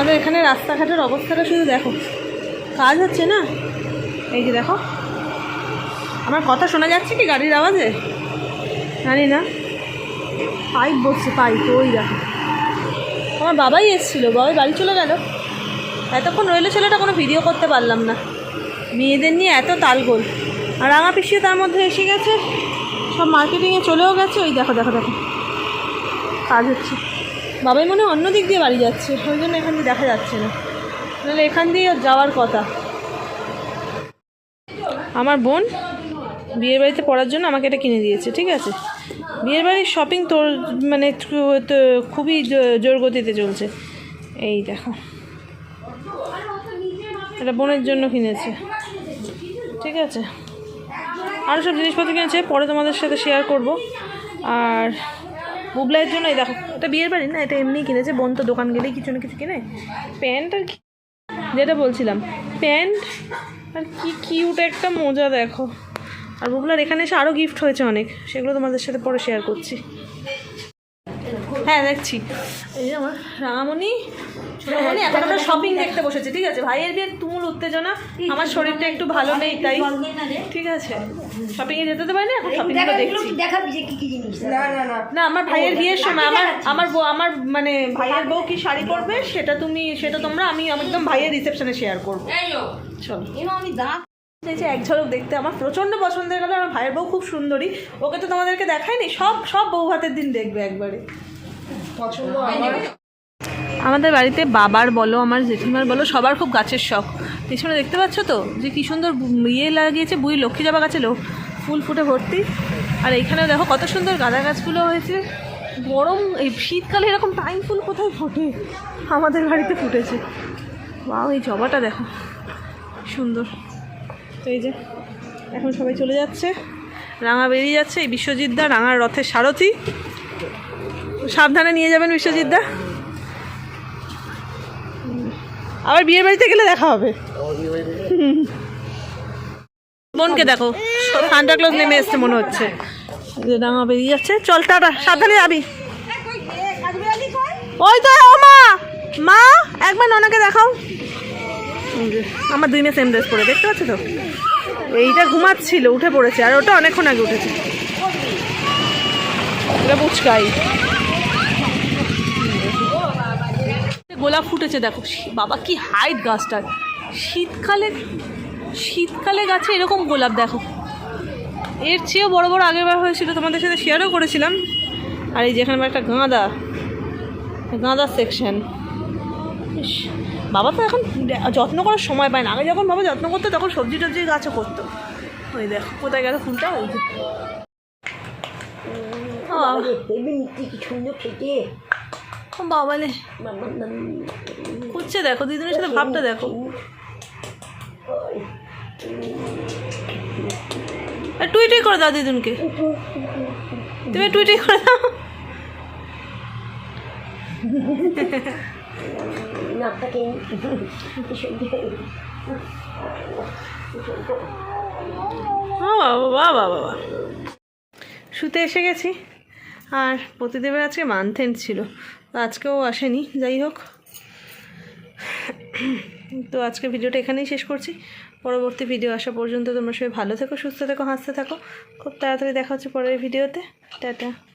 আমাদের এখানে রাস্তাঘাটের অবস্থাটা শুধু দেখো। কাজ হচ্ছে না? এই যে দেখো। আমার কথা শোনা যাচ্ছে কি গাড়ির আওয়াজে? জানি না। পাইপ বসছে, পাইপ, ওই দেখো। আমার বাবাই এসেছিল, বাবাই বাড়ি চলে গেল। এতক্ষণ রইলে ছেলেটা, কোনো ভিডিও করতে পারলাম না। মেয়েদের নিয়ে এত তালগোল। আর রাঙা পিসিও তার মধ্যে এসে গেছে। সব মার্কেটিংয়ে চলেও গেছে। ওই দেখো দেখো দেখো। কাজ হচ্ছে। বাবাই মনে অন্য দিক দিয়ে বাড়ি যাচ্ছে, ওই জন্য এখান দিয়ে দেখা যাচ্ছে না। নাহলে এখান দিয়ে যাওয়ার কথা। আমার বোন বিয়ের বাড়িতে পড়ার জন্য আমাকে এটা কিনে দিয়েছে, ঠিক আছে? বিয়ের বাড়ির শপিং তোর মানে খুবই জোর গতিতে চলছে। এই দেখো। এটা বোনের জন্য কিনেছে, ঠিক আছে? আরও সব জিনিসপত্র কিনেছে, পরে তোমাদের সাথে শেয়ার করব। আর বুবলাইয়ের জন্য এই দেখো, এটা বিয়ের বাড়ি না? এটা এমনি কিনেছে, বোন তো দোকান গেলেই কিছু না কিছু কিনে। প্যান্ট আর যেটা বলছিলাম, প্যান্ট আর কি কিউট একটা মজা দেখো। আর বুবলার এখানে এসে আরও গিফট হয়েছে অনেক, সেগুলো তোমাদের সাথে পরে শেয়ার করছি। হ্যাঁ দেখছি। এই যে আমার রাঙামণি ছোটমণি এখন আমরা শপিং দেখতে বসেছে ঠিক আছে? ভাইয়ের বিয়ের তুমুল উত্তেজনা আমার শরীরটা একটু ভালো নেই তাই। ঠিক আছে? শপিংয়ে যেতে তো পারি না এখন শপিং দেখছি। দেখাবি যে কি কি জিনিস না আমার ভাইয়ের বিয়ের সময় আমার আমার বউ আমার মানে ভাইয়ের বউ কি শাড়ি পরবে সেটা তুমি সেটা তোমরা আমি একদম ভাইয়ের রিসেপশনে শেয়ার করব। চলো। আমি দাঁত এই যে এক ঝলক দেখতে আমার প্রচণ্ড পছন্দের গেল আমার ভাইয়ের বউ খুব সুন্দরী। ওকে তো তোমাদেরকে দেখায়নি সব সব বউ ভাতের দিন দেখবে একবারে। আমাদের বাড়িতে বাবার বলো আমার জেঠিমার বলো সবার খুব গাছের শখ। পেছনে দেখতে পাচ্ছ তো? যে কী সুন্দর ইয়ে লাগিয়েছে বুই লক্ষ্মী জবা গাছে লোক ফুল ফুটে ভর্তি। আর এইখানেও দেখো কত সুন্দর গাঁদা গাছগুলো হয়েছে। গরম এই শীতকালে এরকম টাইম ফুল কোথায় ফোটে? আমাদের বাড়িতে ফুটেছে। বাও এই জবাটা দেখো। সুন্দর। তো এই যে এখন সবাই চলে যাচ্ছে। রাঙা বেরিয়ে যাচ্ছে এই বিশ্বজিৎ দা রাঙার রথের সারথি। সাবধানে নিয়ে যাবেন বিশ্বজিৎ দা আবার বিয়ের বাড়িতে গেলে দেখা হবে। বোনকে দেখো, সান্টা ক্লজ নেমে এসছে মনে হচ্ছে। যে রাঙা বেরিয়ে যাচ্ছে। চল টাটা, সাবধানে যাবি। ওই তো, ও মা! মা, একবার ওনাকে দেখাও। আমার দুই মেয়ে সেম ড্রেস পরে, দেখতে পাচ্ছ তো? এইটা ঘুমাচ্ছিল, উঠে পড়েছে, আর ওটা অনেকক্ষণ আগে উঠেছে। এটা পুচকাই গোলাপ ফুটেছে দেখো। বাবা কি হাইট গাছটার শীতকালে শীতকালে গাছে এরকম গোলাপ দেখো। এর চেয়েও বড় বড় আগেরবার হয়েছিল তোমাদের সাথে শেয়ারও করেছিলাম। আর এই যেখানে একটা গাঁদা গাঁদা সেকশন বাবা তো এখন যত্ন করার সময় পায় না। আগে যখন বাবা যত্ন করতো তখন সবজি টবজি গাছও করতো। ওই দেখো কোথায় গেল ফুলটা? ওই যে। ও বাবা, বাবালে করছে দেখো দিদিনের সাথে ভাবটা দেখো। টুই টুই করে দাও দিদুনকে তুমি টুই টুই করে দাও। বাবা বাবা বাবা। শুতে এসে গেছি। আর প্রতিদেবের আজকে মানথেন ছিল, তো আজকেও আসেনি। যাই হোক। তো আজকে ভিডিওটা এখানেই শেষ করছি। পরবর্তী ভিডিও আসা পর্যন্ত তোমরা সবাই ভালো থেকো, সুস্থ থেকো, হাসতে থাকো। খুব তাড়াতাড়ি দেখা হচ্ছে পরের ভিডিওতে। টাটা।